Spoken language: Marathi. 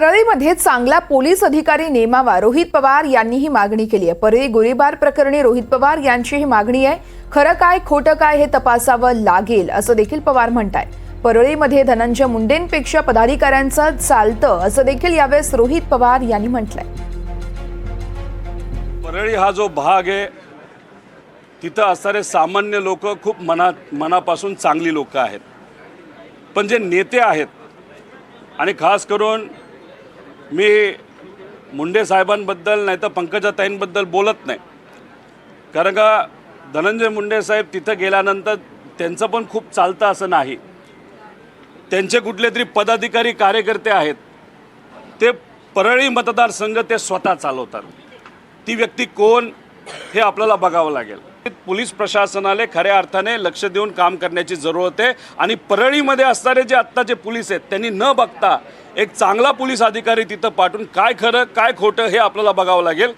परळीमध्ये चांगला पोलीस अधिकारी नेमावा. रोहित पवार यांनी ही मागणी केली आहे. परळी गोळीबार प्रकरणी रोहित पवार यांची ही मागणी आहे. खरं काय खोटं काय हे तपासावं लागेल असं देखील पवार म्हणताय परळीमध्ये धनंजय मुंडेंपेक्षा पदाधिकाऱ्यांचं चालतं असं देखील यावेळेस रोहित पवार यांनी म्हटलंय. परळी हा जो भाग आहे तिथं असणारे सामान्य लोक खूप मनात मनापासून चांगली लोक आहेत. पण जे नेते आहेत आणि खास करून मी मुंडे साहेबांबद्दल नाही तर पंकजाताईंबद्दल बोलत नाही. कारण का धनंजय मुंडे साहेब तिथं गेल्यानंतर त्यांचं पण खूप चालतं असं नाही. त्यांचे कुठले तरी पदाधिकारी कार्यकर्ते आहेत. ते परळी मतदारसंघ ते स्वतः चालवतात. ती व्यक्ती कोण हे आपल्याला बघावं लागेल. पोलीस प्रशासनाला खऱ्या अर्थाने लक्ष देऊन काम करण्याची जरूरत आहे आणि परळीमध्ये असणारे जे आत्ताचे पोलीस आहेत त्यांनी न बघता एक चांगला पोलीस अधिकारी तिथं पाठवून काय खरं काय खोटं हे आपल्याला बघावं लागेल.